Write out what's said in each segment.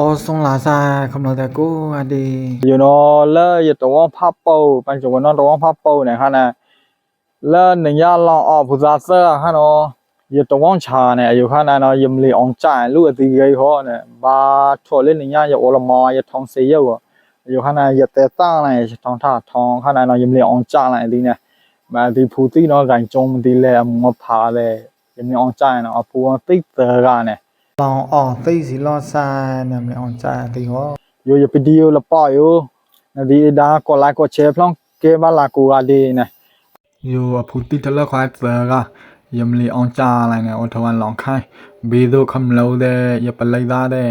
ô sông lá xa không nói tới cô à đi dù nó lơ giờ tổ ông pháp bầu bạn chủ của nó tổ ông pháp bầu này ha nè lơ nền ya lo ở phụ gia sơ ha nó giờ tổ ông trà này dù ha nè nó yếm lì ông trà lúc ở tì gây ho nè ba chỗ lên nền ya giờ ô làm mò giờ thong xí yêu dù ha nè giờ tè ta này thong thả thong ha nè nó yếm lì ông trà này đi nè mà thì phụ tí nó gánh chung thì lẹ mà phá lẹ yếm lì ông trà nó phụ ông tích tờ ra này လောင်အောင်သိစီလောဆန်နဲ့မြောင်ကြတယ်ဟောယိုယပဒီယိုလပါယိုဒီဒါကောလာကောချေဖလောင်ကေဘလာကူအဒီနဲ့ယိုအဖူတီတလခိုင်ပကယမလီအောင်ကြလိုက်နဲ့အထဝန်လောင်ခိုင်းဘေးတို့ခမလို့တဲ့ယပလိုက်သားတဲ့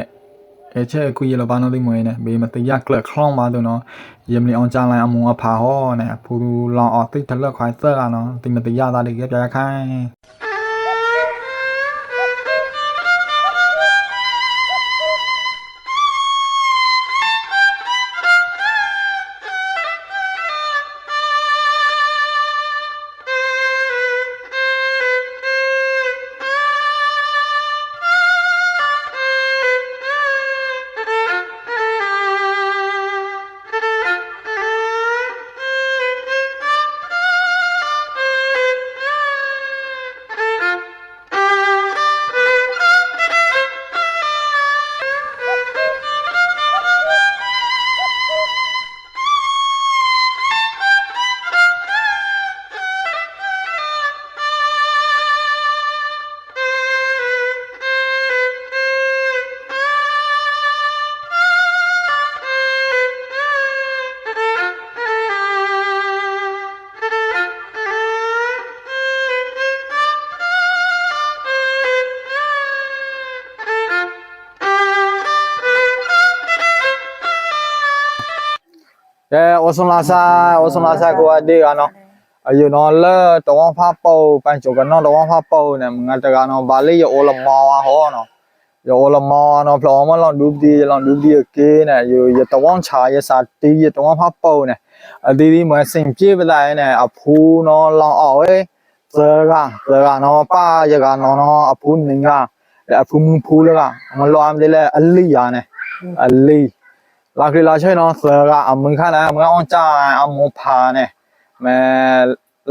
အချက်အခုရလပါနော်သိမွေးနဲ့ဘေးမတရကလခလောင်းပါတော့နော်ယမလီအောင်ကြလိုက်အမုံအဖာဟောနဲ့ဖူလောင်အောင်သိတလခိုင်သက်ကနော်သိမတရသားလေးကပြရခိုင်း มุงเอาผ้าห่อเนี่ยผู้ลองออกติดทะเลควายเสื้อเนาะติมันติยาตาดิเก็บยาค่าย de o son la sa o son la sa ko ade ga no ayo no le to wang pha po pan chu ga no to wang pha po ne nga ta ga no ba le yo o la ma wa ho no yo o la ma no plo ma lo du di lo du di ke ne yo yo to wang cha ye sa ti ye to wang pha po ne a di di ma sin pye ba la ne a phu no lo o e ze ga ze ga no pa ye ga no no a phu ning ga a phu mu phu le ga ma lo am le le a li ya ne a li လာ ခေလာချေနော်ဆရာကအမခလာမအောင်ကြအမဖာနေမဲ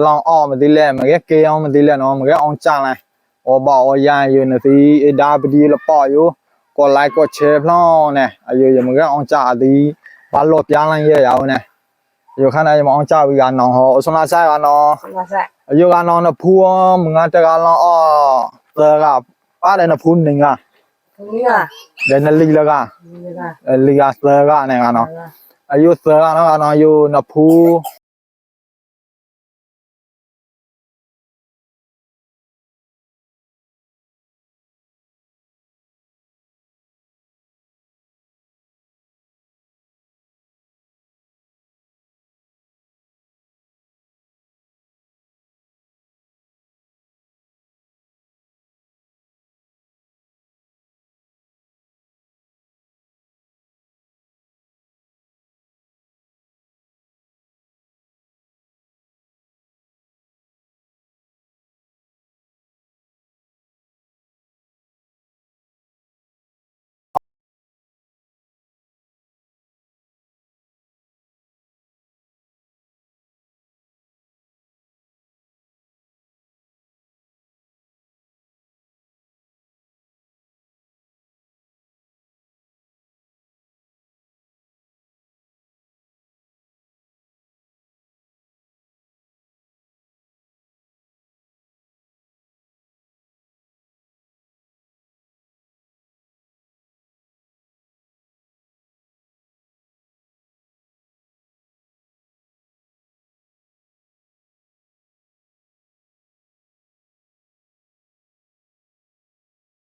လောင်အောင်မသိလဲမကဲကေအောင်မသိလဲနော်မကဲအောင်ကြလိုက်ဩပါဩရန်ယူနေစီအဒါပဒီလပေါ့ယူကိုလိုက်ကိုချေဖလောင်းနေအယူရမကဲအောင်ကြသည်ဘာလို့ပြလိုက်ရရအောင်နေ ယူခဏရမအောင်ကြပြီကနောင်ဟောအစနာဆိုင်ကနော်哇塞，အယူ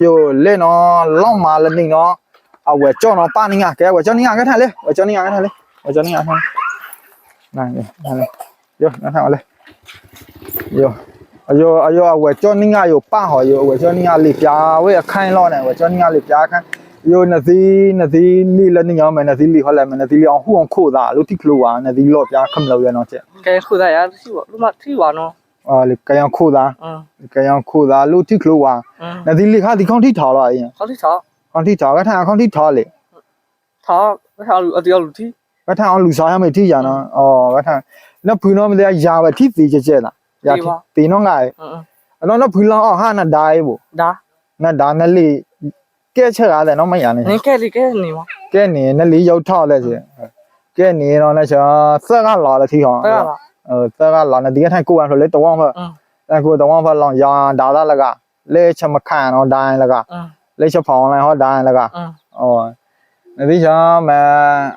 โยเล่นเนาะล่องมาละนี่เนาะเอาเวจ้อเนาะป้านี่อ่ะแกเวจ้อนี่อ่ะแกถ่ายเลยเวจ้อนี่อ่ะแกถ่ายเลยเวจ้อนี่อ่ะถ่ายนั่นนี่นั่นเลยโยนั่นถ่ายเลยโยအယောအယောအဝဲကျော်နင်းကယောပဟော်ယောအဝဲကျော်နင်းကလေပြာဝဲအခိုင်လောနေဝဲကျော်နင်းကလေပြာခိုင်ယောနသီနသီလိလနင်းရောမနသီလိဟောလဲမနသီလိအောင်ဟူအောင်ခို့တာလို့တိကလိုဝါနသီလောပြာခမလို့ရနော်ချက်ကဲခို့တာရသိပါလို့မသိပါနော် လေကယံခိုတာကယံခိုတာလူတိခလိုဝါနဒီလိခဒီခေါန်တိထော်လာရင်ခေါန်တိထော်ခေါန်တိထော်ကထာခေါန်တိထော်လေထော်ကထာလူအတယောက်လူတိကထာအောင်လူစားရမယ်တိရနော်အော်ကထာနော်ဘူးနော်မလဲရာပဲတိသေးကြကြလားရာတိနော်ငါအဲ့တော့နော်ဘူးလောင်းအောင်ဟာနာဒိုင်ဘူးဒါနာဒါနလေကဲချရတယ်နော်မရနဲ့ကဲလေကဲနေပါကဲနေနလေရောက်ထော်လဲစီကဲနေတော့လဲချာဆက်ကလာလဲတိဟောဆက်ကလာ သက်ကလာနေဒီကထိုင်ကိုအောင်ဆိုလေတဝမ်းဖက်အဲကိုတဝမ်းဖက်လောင်ရာဒါသာလကလေချမခံတော့ဒိုင်းလကလေချဖောင်းလိုက်ဟောဒိုင်းလကဟောနေဒီချာမ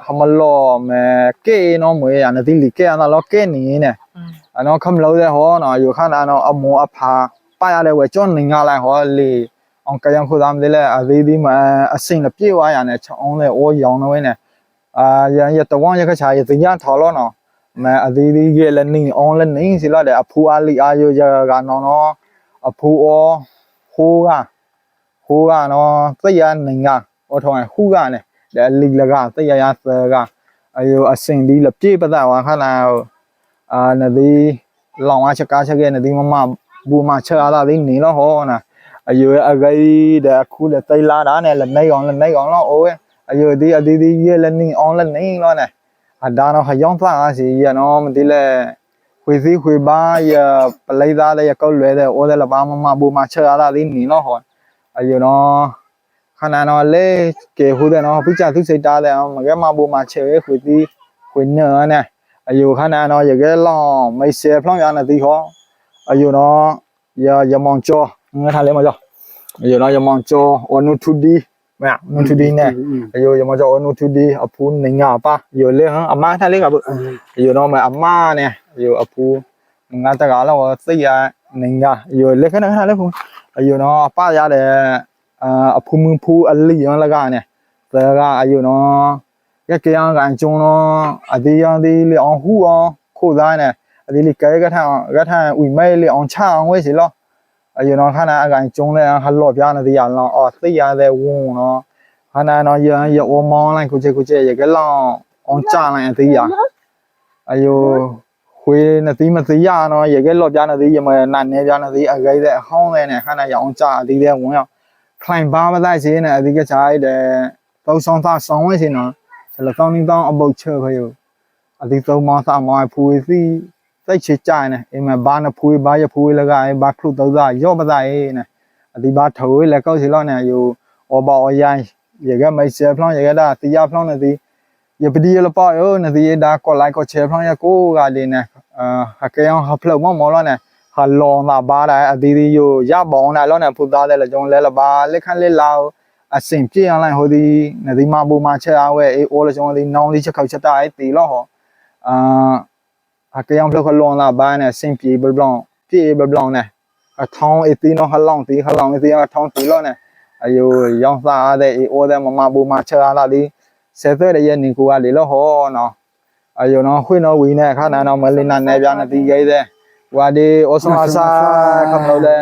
ဟမလောမကေနော်မွေရနေဒီလီကေအနာလောကေနေနေအနော်ခမလို့တဲ့ဟောနော်ယူခန္ဓာနော်အမောအဖာပါရတဲ့ဝဲကျွန်းနေငါလိုက်ဟောလေအောင်ကယံခုသားမလေးလဲအသေးသေးမအစိမ့်လပြေဝါရနဲ့ချောင်းလဲအောရောင်လဲဝဲနဲ့အာရန်ရတဝမ်းရခချာရတင်ရထော်လောနော် မအသေးသေးကလည်းနေအောင်လည်းနေစီလာတဲ့အဖူအားလီအာယရကနော်နော်အဖူအောဟိုးကဟိုးကနော်သိရနေငါဟောထောင်းဟူးကနဲ့တဲ့လီလကသိရရသကအယောအစင်ဒီလပြေပဒဝါခနာအာနဒီလောင်အချက်ကားချက်ရဲ့နဒီမမဘူမချက်အားလာဒီနေလို့ဟောနာအယွေအဂိတဲ့ခုလေတိုင်လာတာနဲ့လည်းနိုင်အောင်လည်းနိုင်အောင်လို့အိုးအယွေဒီအဒီဒီရဲ့လည်းနေအောင်လည်းနေလို့နဲ့ အဒါတော့ဟယောင်းသားစီရနော်မဒီလေခွေစီခွေပါရပလိုက်သားတဲ့ကောက်လွဲတဲ့အိုးတဲ့လပါမမဘူမချက်အားလာဒီနေလို့ဟောအယွနော်ခဏနော်လေကေဟူတဲ့နော်ပြချသူစိတ်တားတဲ့မကဲမဘူမချက်ခွေစီခွေနော်နဲ့အယူခဏနော်ရကဲလောင်းမိတ်ဆယ်ဖလောင်းရနေသည်ဟောအယူနော်ရရမောင်ကျော်ငါထားလဲမကျော်အယူနော်ရမောင်ကျော်အနုထူဒီ မရနုထူဒီနဲ့အယူရမောင်ကျော်အနုထူဒီအဖူးနေငါပါအယူလေဟမ်အမထားလဲကဘူးအယူနော်မအမနဲ့အယူအဖူးငါတကားလောသိရနေငါအယူလေခဏခဏလေဖူးအယူနော်အပရတဲ့အအဖူးမဖူးအလီရလကနဲ့ဒါကအယူနော်ရကရန်ကန်ကျုံတော့အဒီယန်ဒီလေအောင်ဟူအောင်ခိုးသားနေအဒီလေကဲကထန်ကထန်ဥမဲလေအောင်ချအောင်ဝဲစီလော အယနော်ခနာအကန်ကျုံလေဟလော့ပြားနေတရားလောအော်သိရတဲ့ဝုံနော်ခနာနော်ရန်ရအမောင်းလိုက်ကိုချေကိုချေရကလောင်းအောင်ချလိုက်အသေးရအယခွေးနေသီးမသေးရနော်ရကလော့ပြားနေသေးရမနာနေပြားနေသေးအခိုက်တဲ့အဟောင်းတဲ့နဲ့ခနာရအောင်ချအသေးတဲ့ဝုံရောက်ခိုင်ပါမလိုက်စီနေအဒီကချားတဲ့တော့ဆောင်သားဆောင်ဝဲစီနော်ဆလတောင်းတင်းတောင်းအပုတ်ချေဖယအဒီသုံးမသမောဖူစီ စိတ်ချကြနေအိမ်မှာဘာနဖူဘာရဖူလကအိဘာခလုတော့သာရော့ပသာအေးနေအဒီဘာထိုးလေကောက်စီလောက်နေယူအော်ဘောအရိုင်းရကမိုက်ဆယ်ဖလောင်းရကဒါတီယာဖလောင်းနေသည်ရပဒီလပေါ့ယောနေသည်ဒါကောလိုက်ကောချေဖလောင်းရကိုကလေးနေအာဟကယောင်ဟဖလောက်မောလောနေဟာလောင်သာဘာဒါအဒီဒီယိုရပေါင်းလာလောနေဖူသားတဲ့လကြုံလဲလပါလက်ခန့်လက်လောက်အစင်ပြေအောင်လိုက်ဟိုဒီနဒီမဘူမချက်အားဝဲအေးအိုးလချုံဒီနောင်ဒီချက်ခောက်ချက်တာအေးတီလို့ဟောအာ အကယံဖလခလွန်လာဘာနဲ့စင်ပြေဘလန်ပြေဘလန်နဲ့အထောင်းအေးတီနော်ဟလောင်တီဟလောင်တီအထောင်းတီလို့နဲ့အယိုရောင်းစားတဲ့အေးအိုးတဲ့မမဘူမချက်အားလာဒီဆယ်သက်ရဲ့နေကူကလေလို့ဟောနော်အယိုနော်ခွေနော်ဝီနဲ့ခါနာနော်မလီနာနေပြနေတီရဲတဲ့ဝါဒီအိုဆမာစာကမလို့တဲ့